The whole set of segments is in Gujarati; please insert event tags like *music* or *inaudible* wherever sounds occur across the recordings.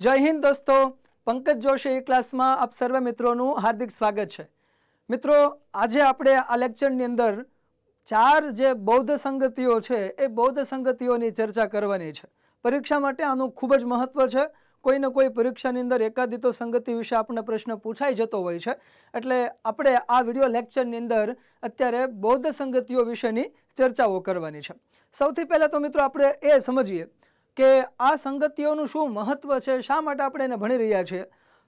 જય હિન્દ દોસ્તો. પંકજ જોશી ક્લાસમાં આપ સર્વે મિત્રોનું હાર્દિક સ્વાગત છે. મિત્રો, આજે આપણે આ લેક્ચરની અંદર ચાર જે બૌદ્ધ સંગતિઓ છે, એ બૌદ્ધ સંગતિઓની ચર્ચા કરવાની છે. પરીક્ષા માટે આનું ખૂબ જ મહત્વ છે. કોઈને કોઈ પરીક્ષાની અંદર એકાદી તો સંગતિ વિશે આપણને પ્રશ્ન પૂછાઈ જતો હોય છે. એટલે આપણે આ વીડિયો લેક્ચરની અંદર અત્યારે બૌદ્ધ સંગતિઓ વિશેની ચર્ચાઓ કરવાની છે. સૌથી પહેલાં તો મિત્રો, આપણે એ સમજીએ કે આ સંગતિઓનું શું મહત્વ છે? શા માટે આપણે એને ભણી રહ્યા છીએ?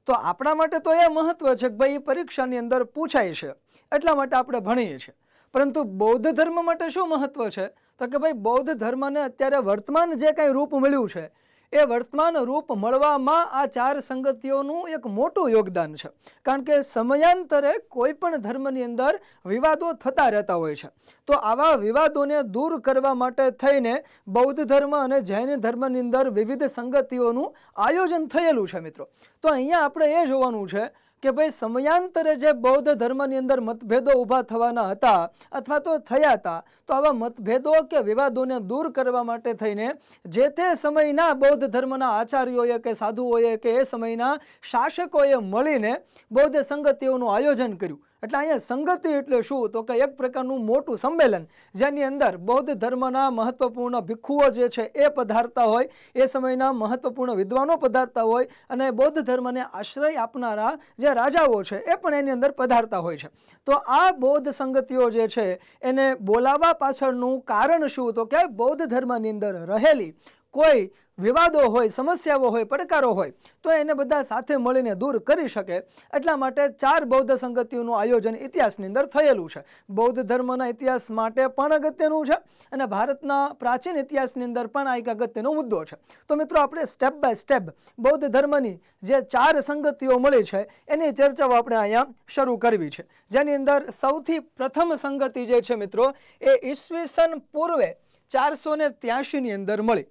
તો આપણા માટે તો એ મહત્વ છે કે ભાઈ, પરીક્ષાની અંદર પૂછાય છે. એટલા માટે આપણે ભણીએ છીએ. પરંતુ બૌદ્ધ ધર્મ માટે શું મહત્વ છે? તો કે ભાઈ, બૌદ્ધ ધર્મને અત્યારે વર્તમાન જે કાંઈ રૂપ મળ્યું છે એ વર્તમાન રૂપ મળવામાં આ ચાર સંગતિઓનું એક મોટું યોગદાન છે. કારણ કે સમયાંતરે કોઈ પણ ધર્મની અંદર વિવાદો થતા રહેતા હોય છે. તો આવા વિવાદોને દૂર કરવા માટે થઈને બૌદ્ધ ધર્મ અને જૈન ધર્મની અંદર વિવિધ સંગતિઓનું આયોજન થયેલું છે મિત્રો. તો અહીંયા આપણે એ જોવાનું છે કે ભાઈ સમયાંતરે જે બૌદ્ધ ધર્મની અંદર મતભેદો ઊભા થવાના હતા અથવા તો થયા હતા, તો આવા મતભેદો કે વિવાદોને દૂર કરવા માટે થઈને જે તે સમયના બૌદ્ધ ધર્મના આચાર્યોએ કે સાધુઓએ કે એ સમયના શાસકોએ મળીને બૌદ્ધ સંગતિઓનું આયોજન કર્યું. એટલે અહીંયા સંગતિ એટલે શું? તો કે એક પ્રકારનું મોટું સંમેલન, જેની અંદર બૌદ્ધ ધર્મના મહત્વપૂર્ણ ભિક્ષુઓ જે છે એ પધારતા હોય, એ સમયના મહત્વપૂર્ણ વિદ્વાનો પધારતા હોય અને બૌદ્ધ ધર્મને આશ્રય આપનારા જે રાજાઓ છે એ પણ એની અંદર પધારતા હોય છે. તો આ બૌદ્ધ સંગતિઓ જે છે એને બોલાવવા પાછળનું કારણ શું? તો કે બૌદ્ધ ધર્મની અંદર રહેલી કોઈ વિવાદો હોય, સમસ્યાઓ હોય, પડકારો હોય, તો એને બધા સાથે મળીને દૂર કરી શકે. એટલા માટે ચાર બૌદ્ધ સંગતિઓનું આયોજન ઇતિહાસની અંદર થયેલું છે. બૌદ્ધ ધર્મના ઇતિહાસ માટે પણ અગત્યનું છે અને ભારતના પ્રાચીન ઇતિહાસની અંદર પણ આ એક અગત્યનો મુદ્દો છે. તો મિત્રો, આપણે સ્ટેપ બાય સ્ટેપ બૌદ્ધ ધર્મની જે ચાર સંગતિઓ મળી છે, એની ચર્ચાઓ આપણે અહીંયા શરૂ કરવી છે. જેની અંદર સૌથી પ્રથમ સંગતિ જે છે મિત્રો, એ ઈસવીસન પૂર્વે ચારસો ને ત્યાસીની અંદર મળી.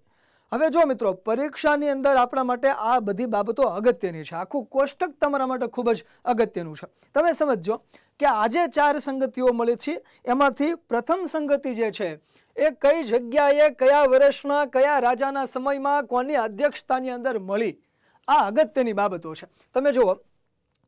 હવે જો મિત્રો, પરીક્ષાની અંદર આપણા માટે આ બધી બાબતો અગત્યની છે. આખું કોષ્ટક તમારા માટે ખૂબ જ અગત્યનું છે. તમે સમજો કે આજે ચાર સંગતિઓ મળી છે. એમાંથી પ્રથમ સંગતિ જે છે, એ કઈ જગ્યાએ, કયા વર્ષના, કયા રાજાના સમયમાં, કોની અધ્યક્ષતાની અંદર મળી? આ અગત્યની બાબતો છે. તમે જુઓ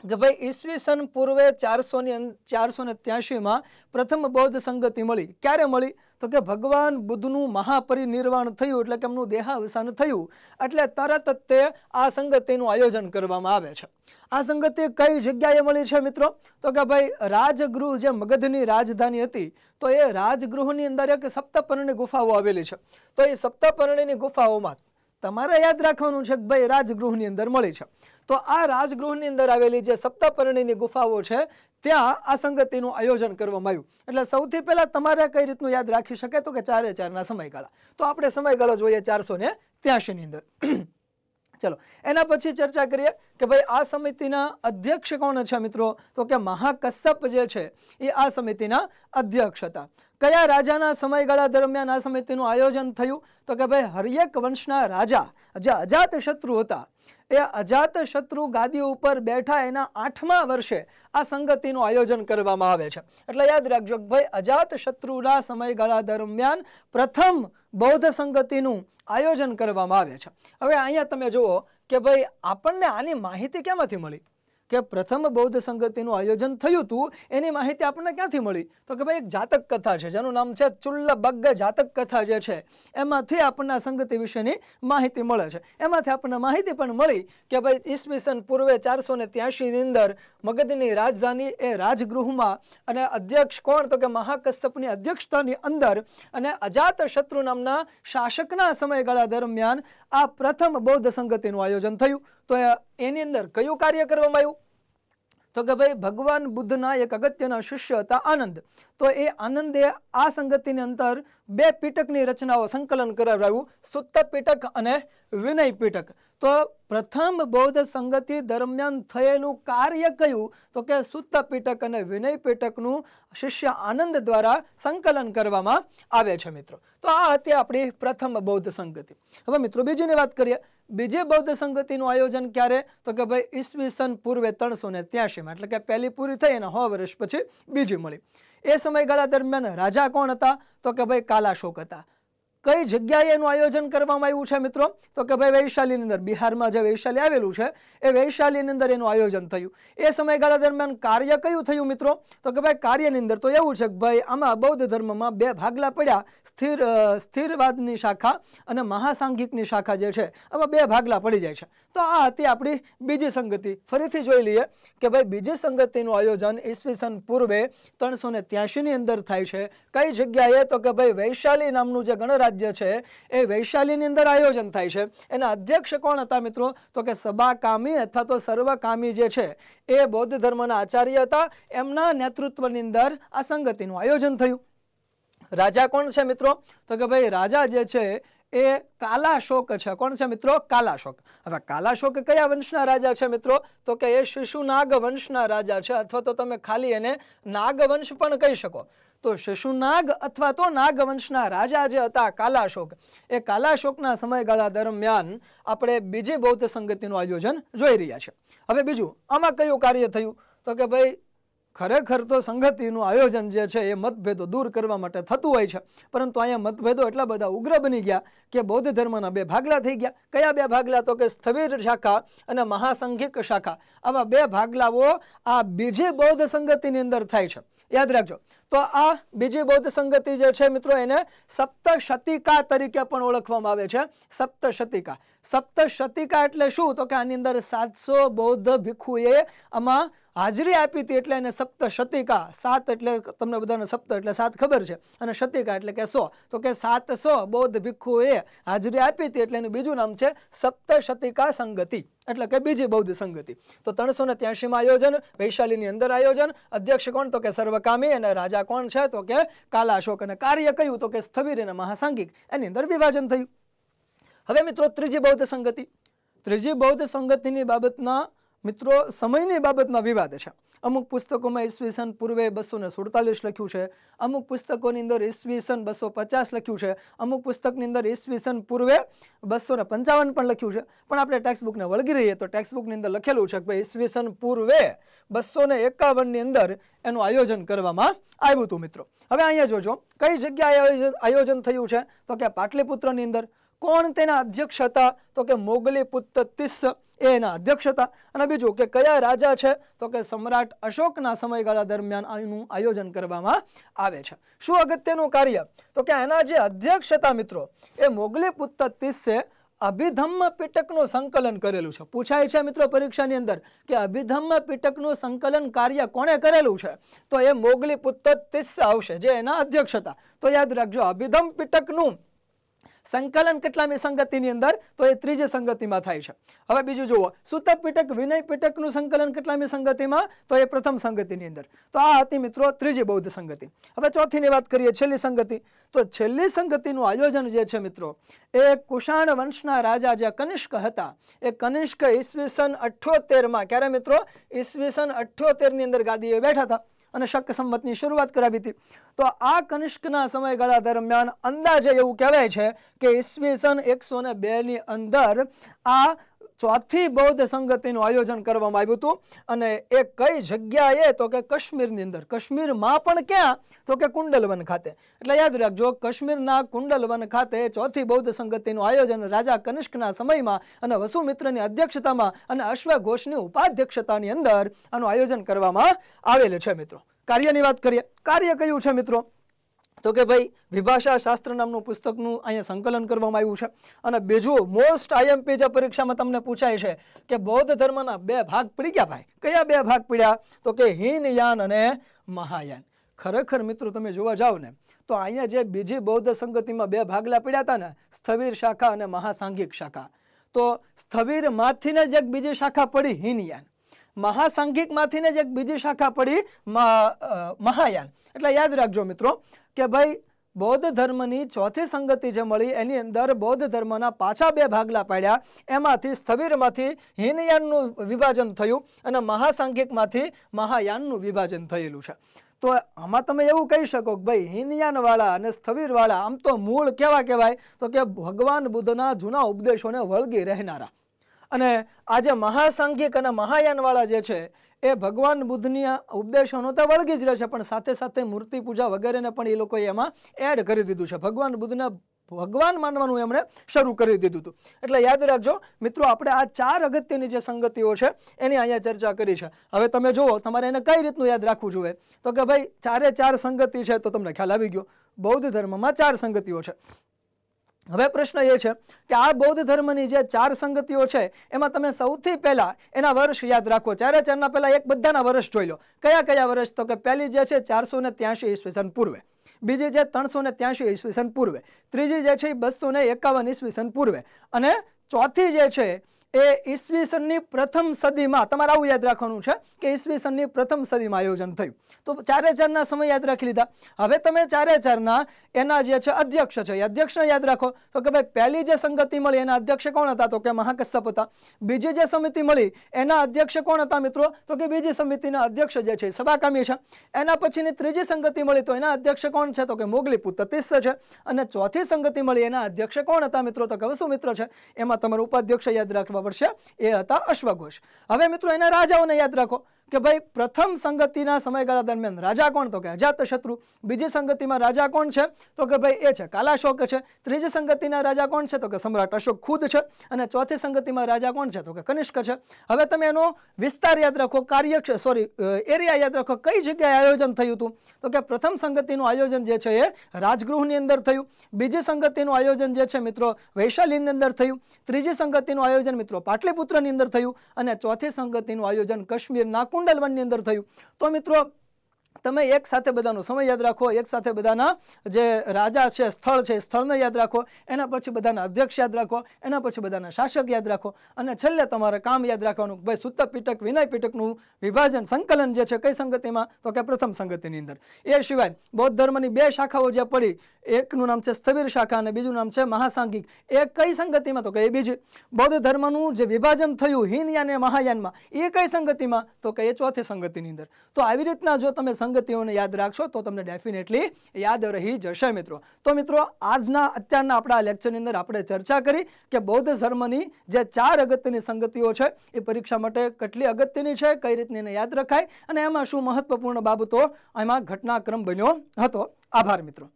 કે ભાઈ ઈસવીસન પૂર્વે ચારસોની ચારસો ને ત્યાસીમાં પ્રથમ બૌદ્ધ સંગતિ મળી. ક્યારે મળી? તો કે ભગવાન બુદ્ધનું મહાપરિનિર્વાણ થયું એટલે કે એમનું દેહાવસાન થયું. એટલે તરત જ તે આ સંગતિનું આયોજન કરવામાં આવે છે. આ સંગતિ કઈ જગ્યાએ મળી છે મિત્રો? તો કે ભાઈ રાજગૃહ જે મગધની રાજધાની હતી, તો એ રાજગૃહની અંદર એક સપ્તપર્ણી ગુફાઓ આવેલી છે. તો એ સપ્તપર્ણીની ગુફાઓમાં તમારે યાદ રાખવાનું છે કે ભાઈ રાજગૃહની અંદર મળી છે. તો આ રાજગૃહની અંદર આવેલી જે સપ્તપર્ણીની ગુફાઓ છે, ત્યાં આ સંગતિનું આયોજન કરવામાં આવ્યું. એટલે સૌથી પહેલાં તમારે કઈ રીતનું યાદ રાખી શકે તો કે ચારે ચારના સમયગાળા. તો આપણે સમયગાળો જોઈએ ચારસો ને ત્યાસીની અંદર. *clears throat* ચલો, એના પછી ચર્ચા કરીએ કે ભાઈ આ સમિતિના અધ્યક્ષ કોણ છે મિત્રો? તો કે મહાકશ્યપ જે છે, એ આ સમિતિના અધ્યક્ષ હતા. કયા રાજાના સમયગાળા દરમિયાન આ સમિતિનું આયોજન થયું? તો કે ભાઈ, હરિયક વંશના રાજા, જે અજાત શત્રુ હતા, એ અજાત શત્રુ ગાદી ઉપર બેઠા એના આઠમા વર્ષે આ સંગતિનું આયોજન કરવામાં આવે છે. એટલે યાદ રાખજો કે ભાઈ, અજાત શત્રુના સમયગાળા દરમિયાન પ્રથમ બૌદ્ધ સંગતિનું આયોજન કરવામાં આવે છે. હવે અહીંયા તમે જુઓ કે ભાઈ, આપણને આની માહિતી ક્યાંમાંથી મળી? કે પ્રથમ બૌદ્ધ સંગતિનું આયોજન થયું હતું, એની માહિતી આપણને ક્યાંથી મળી? તો કે ભાઈ એક જાતક કથા છે, જેનું નામ છે ચુલ્લ બગ્ગ જાતક કથા જે છે, એમાંથી આપણને આ સંગતિ વિશેની માહિતી મળે છે. એમાંથી આપણને માહિતી પણ મળી કે ભાઈ ઈસવીસન પૂર્વે ચારસો ને ત્યાસીની અંદર મગધની રાજધાની એ રાજગૃહમાં અને અધ્યક્ષ કોણ? તો કે મહાકશ્યપની અધ્યક્ષતાની અંદર અને અજાત શત્રુ નામના શાસકના સમયગાળા દરમિયાન આ પ્રથમ બૌદ્ધ સંગતિનું આયોજન થયું. તો એની અંદર કયું કાર્ય કરવામાં આવ્યું? તો કે ભાઈ ભગવાન બુદ્ધના એક અગત્યના શિષ્ય હતા આનંદ. તો એ આનંદે આ સંગતિની અંદર બે પીટકની રચનાઓ સંકલન કરાવ્યું સુત્ત પીટક અને વિનય પીટક. તો પ્રથમ બૌદ્ધ સંગતિ દરમિયાન થયેલું કાર્ય કયું? તો કે સુત્ત પીટક અને વિનય પીટકનું શિષ્ય આનંદ દ્વારા સંકલન કરવામાં આવે છે મિત્રો. તો આ હતી આપણી પ્રથમ બૌદ્ધ સંગતિ. હવે મિત્રો બીજીની વાત કરીએ. બીજી બૌદ્ધ સંગતિનું આયોજન ક્યારે? તો કે ભાઈ ઈસવીસન પૂર્વે ત્રણસો ને ત્યાસીમાં એટલે કે પહેલી પૂરી થઈ અને સો વર્ષ પછી બીજી મળી. એ સમયગાળા દરમિયાન રાજા કોણ હતા? તો કે ભાઈ કાલાશોક હતા. કઈ જગ્યાએ એનું આયોજન કરવામાં આવ્યું છે મિત્રો? તો કે ભાઈ વૈશાલીની અંદર, બિહારમાં જે વૈશાલી આવેલું છે, એ વૈશાલીની અંદર એનું આયોજન થયું. એ સમયગાળા દરમિયાન કાર્ય કયું થયું મિત્રો? તો કે ભાઈ કાર્યની અંદર તો એવું છે કે ભાઈ આમાં બૌદ્ધ ધર્મમાં બે ભાગલા પડ્યા. સ્થિર સ્થિરવાદની શાખા અને મહાસાંઘિકની શાખા જે છે, આમાં બે ભાગલા પડી જાય છે. તો આ હતી આપણી બીજી સંગતિ. ફરીથી જોઈ લઈએ કે ભાઈ બીજી સંગતિનું આયોજન ઈસવીસન પૂર્વે ત્રણસો ને ત્યાસીની અંદર થાય છે. કઈ જગ્યાએ? તો કે ભાઈ વૈશાલી નામનું જે ગણરાજ્ય છે, એ વૈશાલીની અંદર આયોજન થાય છે. એના અધ્યક્ષ કોણ હતા મિત્રો? તો કે સભાકામી અથવા તો સર્વકામી જે છે, એ બૌદ્ધ ધર્મના આચાર્ય હતા. એમના નેતૃત્વની અંદર આ સંગતિનું આયોજન થયું. રાજા કોણ છે મિત્રો? તો કે ભાઈ રાજા જે છે, એ કાલાશોક છે. કોણ છે મિત્રો? કાલાશોક. હવે કાલાશોક કયા વંશના રાજા છે મિત્રો? તો કે એ શિશુ નાગ વંશના રાજા છે, અથવા તો તમે ખાલી એને નાગવંશ પણ કહી શકો. તો શિશુનાગ અથવા તો નાગવંશના રાજા જે હતા કાલાશોક, એ કાલાશોકના સમયગાળા દરમિયાન આપણે બીજી બૌદ્ધ સંગતિનું આયોજન જોઈ રહ્યા છે. હવે બીજું, આમાં કયું કાર્ય થયું? તો કે ભાઈ, ખરેખર તો સંગતિનું આયોજન જે છે એ મતભેદો દૂર કરવા માટે થતું હોય છે. પરંતુ અહીંયા મતભેદો એટલા બધા ઉગ્ર બની ગયા કે બૌદ્ધ ધર્મના બે ભાગલા થઈ ગયા. કયા બે ભાગલા? તો કે સ્થવિર શાખા અને મહાસંઘિક શાખા. આવા બે ભાગલાઓ આ બીજી બૌદ્ધ સંગતિની અંદર થાય છે. યાદ રાખજો તો આ બીજી બૌદ્ધ સંગતિ જે છે મિત્રો એને સપ્તશતિકા તરીકે પણ ઓળખવામાં આવે છે. સપ્તશતિકા. સપ્તશતિકા એટલે શું? તો કે આની અંદર સાતસો બૌદ્ધ ભિક્ષુએ આમાં હાજરી આપી હતી એટલે એને સપ્તશતિકા. સાત એટલે તમને બધાને સપ્ત એટલે સાત ખબર છે. અને શતિકા એટલે કે સો. તો કે સાતસો બૌદ્ધ ભિક્ષુએ હાજરી આપી હતી એટલે એનું બીજું નામ છે સપ્તશતિકા સંગતિ. એટલે કે બીજી બૌદ્ધ સંગતિ. તો ત્રણસો ને ત્યાસીમાં આયોજન, વૈશાલીની અંદર આયોજન. અધ્યક્ષ કોણ? તો કે સર્વકામી અને રાજા કોણ છે? તો કે કાલાશોક. અને કાર્ય કયું? તો કે સ્થવિર અને મહાસાંગિક એની અંદર વિભાજન થયું. હવે મિત્રો ત્રીજી બૌદ્ધ સંગતિ. ત્રીજી બૌદ્ધ સંગતિની બાબતના મિત્રો સમયની બાબતમાં વિવાદ છે. અમુક પુસ્તકોમાં ઈસવીસન પૂર્વે બસો ને સુડતાલીસ લખ્યું છે. અમુક પુસ્તકોની અંદર ઈસવીસન બસો પચાસ લખ્યું છે. અમુક પુસ્તકની અંદર ઈસવીસન પૂર્વે બસો ને પંચાવન પણ લખ્યું છે. પણ આપણે ટેક્સ્ટબુકને વળગી રહીએ તો ટેક્સ્ટબુકની અંદર લખેલું છે કે ભાઈ ઈસવીસન પૂર્વે બસો ને એકાવનની અંદર એનું આયોજન કરવામાં આવ્યું હતું મિત્રો. હવે અહીંયા જોજો, કઈ જગ્યાએ આયોજન થયું છે? તો કે પાટલીપુત્રની અંદર. કોણ તેના અધ્યક્ષ હતા? તો કે મોગલી પુત્ર તિસ્સ એ એના અધ્યક્ષ હતા. અને બીજું કે કયા રાજા છે? તો કે સમ્રાટ અશોકના સમયગાળા દરમિયાન આનું આયોજન કરવામાં આવે છે. શું અગત્યનું કાર્ય? તો કે એના જે અધ્યક્ષ હતા મિત્રો, એ મોગલી પુત્ર તિસ્સે અભિધમ્મ પીટકનું સંકલન કરેલું છે. પૂછાય છે મિત્રો પરીક્ષાની અંદર કે અભિધમ્મ પીટકનું સંકલન કાર્ય કોણે કરેલું છે? તો એ મોગલી પુત્ર તિસ્સ આવશે, જે એના અધ્યક્ષ હતા. તો યાદ રાખજો અભિધમ પીટકનું સંકલન કેટલામી સંગતિની અંદર? તો એ ત્રીજી સંગતિમાં થાય છે. હવે બીજું જુઓ. સૂતક પીટક વિનય પીટકનું સંકલન કેટલામી સંગતિમાં? તો એ પ્રથમ સંગતિની અંદર. તો આ હતી મિત્રો ત્રીજી બૌદ્ધ સંગતિ. હવે ચોથીની વાત કરીએ, છેલ્લી સંગતિ. તો છેલ્લી સંગતિનું આયોજન જે છે મિત્રો, એ કુષાણ વંશના રાજા જે કનિષ્ક હતા, એ કનિષ્ક ઈસવીસન અઠ્યોતેરમાં, ક્યારે મિત્રો? ઈસવીસન અઠ્યોતેરની અંદર ગાદીએ બેઠા હતા. અને શક સંવતની શરૂઆત કરાવી હતી. તો આ કનિષ્કના સમયગાળા દરમિયાન અંદાજે એવું કહેવાય છે કે ઈસવીસન એકસો ને બેની અંદર આ ચોથી બૌદ્ધ સંગતિનું આયોજન કરવામાં આવ્યું હતું. અને એ કઈ જગ્યાએ? તો કે કાશ્મીરની અંદર. કાશ્મીરમાં પણ ક્યાં? તો કે કુંડલવન ખાતે. એટલે યાદ રાખજો, કાશ્મીરના કુંડલવન ખાતે ચોથી બૌદ્ધ સંગતિનું આયોજન રાજા કનિષ્કના સમયમાં અને વસુમિત્રની અધ્યક્ષતામાં અને અશ્વઘોષની ઉપાધ્યક્ષતાની અંદર આનું આયોજન કરવામાં આવેલું છે મિત્રો. કાર્યની વાત કરીએ. કાર્ય કયું છે મિત્રો? તો કે ભાઈ, વિભાષા શાસ્ત્ર નામનું પુસ્તકનું અહીંયા સંકલન કરવામાં આવ્યું છે. અને બીજું મોસ્ટ આઈએમપી જે પરીક્ષામાં તમને પૂછાય છે કે બૌદ્ધ ધર્મના બે ભાગ પડી ગયા ભાઈ? કયા બે ભાગ પડ્યા? તો કે હીનયાન અને મહાયાન. ખરેખર મિત્રો, તમે જોવા જાઓ ને, તો અહીંયા જે બીજી બૌદ્ધ સંગતિમાં બે ભાગલા પડ્યા હતા ને, સ્થવિર શાખા અને મહાસાંઘિક શાખા. તો સ્થવિરમાંથીને જ એક બીજી શાખા પડી હીનયાન મહાસાંઘિકમાંથી જ એક બીજી શાખા પડી મહાયાન. એટલે યાદ રાખજો મિત્રો, કે ભાઈ, બૌદ્ધ ધર્મની ચોથી સંગતિ જે મળી, એની અંદર બૌદ્ધ ધર્મના પાછા બે ભાગલા પાડ્યા. એમાંથી સ્થવિરમાંથી હિનયાનનું વિભાજન થયું અને મહાસાંઘિકમાંથી મહાયાનનું વિભાજન થયેલું છે. તો આમાં તમે એવું કહી શકો કે ભાઈ, હિનયાનવાળા અને સ્થવિરવાળા, આમ તો મૂળ કેવા કહેવાય? તો કે ભગવાન બુદ્ધના જૂના ઉપદેશોને વળગી રહેનારા. અને આજે મહાસાંઘિક અને મહાયાનવાળા જે છે, એ ભગવાન બુદ્ધની ઉપદેશોનો તો વળગી જ રહેશે પણ સાથે સાથે મૂર્તિ પૂજા વગેરેને પણ એ લોકોએ એમાં એડ કરી દીધું છે. ભગવાન બુદ્ધના ભગવાન માનવાનું એમણે શરૂ કરી દીધું હતું. એટલે યાદ રાખજો, મિત્રો, આપણે આ ચાર અગત્યની જે સંગતિઓ છે, એની અહીંયા ચર્ચા કરી છે. હવે તમે જુઓ, તમારે એને કઈ રીતનું યાદ રાખવું જોઈએ? તો કે ભાઈ, ચારે ચાર સંગતિ છે, તો તમને ખ્યાલ આવી ગયો. બૌદ્ધ ધર્મમાં ચાર સંગતિઓ છે. હવે પ્રશ્ન એ છે કે આ બૌદ્ધ ધર્મની જે ચાર સંગતિઓ છે, એમાં તમે સૌથી પહેલાં એના વર્ષ યાદ રાખો. ચારે ચારના પહેલાં એક બધાના વર્ષ જોઈ લો. કયા કયા વર્ષ? તો કે પહેલી જે છે ચારસો ને ત્યાંશી ઈસવીસન પૂર્વે. બીજી છે ત્રણસો ને ત્યાંશી ઈસવીસન પૂર્વે. ત્રીજી જે છે એ બસો ને એકાવન ઈસવીસન પૂર્વે. અને ચોથી જે છે એ ઈસવીસનની પ્રથમ સદીમાં, તમારે આવું યાદ રાખવાનું છે કે ઈસવીસનની પ્રથમ સદીમાં આયોજન થયું. તો ચારે ચારના સમય યાદ રાખી લીધા. હવે તમે ચારે ચારના એના જે છે અધ્યક્ષ છે, એ અધ્યક્ષને યાદ રાખો. તો કે ભાઈ, પહેલી જે સંગતિ મળી એના અધ્યક્ષ કોણ હતા? તો કે મહાકશ્યપ હતા. બીજી જે સમિતિ મળી એના અધ્યક્ષ કોણ હતા મિત્રો? તો કે બીજી સમિતિના અધ્યક્ષ જે છે સભાકામી છે. એના પછીની ત્રીજી સંગતિ મળી તો એના અધ્યક્ષ કોણ છે? તો કે મોગલી પુત્તિસ્સ છે. અને ચોથી સંગતિ મળી એના અધ્યક્ષ કોણ હતા મિત્રો? તો કે વસુમિત્ર છે. એમાં તમારું ઉપાધ્યક્ષ યાદ રાખવા પડશે એ હતા અશ્વઘોષ. હવે મિત્રો એના રાજાઓને યાદ રાખો. કે ભાઈ, પ્રથમ સંગતિના સમયગાળા દરમિયાન રાજા કોણ? તો કે અજાતશત્રુ બીજી સંગતિમાં રાજા કોણ છે? તો કે ભાઈ, એ છે કાલાશોક છે. ત્રીજી સંગતિના રાજા કોણ છે? તો કે સમ્રાટ અશોક ખુદ છે. અને ચોથી સંગતિમાં રાજા કોણ છે? તો કે કનિષ્ક છે. હવે તમે એનો વિસ્તાર યાદ રાખો કાર્ય સોરી એરિયા યાદ રાખો, કઈ જગ્યાએ આયોજન થયું હતું? તો કે પ્રથમ સંગતિનું આયોજન જે છે એ રાજગૃહની અંદર થયું. બીજી સંગતિનું આયોજન જે છે મિત્રો, વૈશાલીની અંદર થયું. ત્રીજી સંગતિનું આયોજન મિત્રો, પાટલીપુત્રની અંદર થયું. અને ચોથી સંગતિનું આયોજન કાશ્મીરના કુંડલવનની અંદર થયું. તો મિત્રો તમે એક સાથે બધાનો સમય યાદ રાખો, એક સાથે બધાના જે રાજા છે, સ્થળ છે સ્થળને યાદ રાખો, એના પછી બધાના અધ્યક્ષ યાદ રાખો, એના પછી બધાના શાસક યાદ રાખો અને છેલ્લે તમારે કામ યાદ રાખવાનું ભાઈ સુત્ત પીટક, વિનય પીટકનું વિભાજન, સંકલન જે છે, કઈ સંગતિમાં? તો કે પ્રથમ સંગતિની અંદર. એ સિવાય બૌદ્ધ ધર્મની બે શાખાઓ જે પડી, એકનું નામ છે સ્થવિર શાખા અને બીજું નામ છે મહાસાંગિક એ કઈ સંગતિમાં? તો કે એ બીજી. બૌદ્ધ ધર્મનું જે વિભાજન થયું હિનયાન અને મહાયાનમાં, એ કઈ સંગતિમાં? તો કે એ ચોથી સંગતિની અંદર. તો આવી રીતના જો તમે સંગતિઓને યાદ રાખશો તો તમને ડેફિનેટલી યાદ રહી જશે મિત્રો. તો મિત્રો, આજના અત્યારના આપણા લેક્ચરની અંદર આપણે ચર્ચા કરી કે બૌદ્ધ ધર્મની જે ચાર અગત્યની સંગતિઓ છે, એ પરીક્ષા માટે કેટલી અગત્યની છે, કઈ રીતની એને યાદ રખાય અને એમાં શું મહત્વપૂર્ણ બાબતો, એમાં ઘટનાક્રમ બન્યો હતો. આભાર મિત્રો.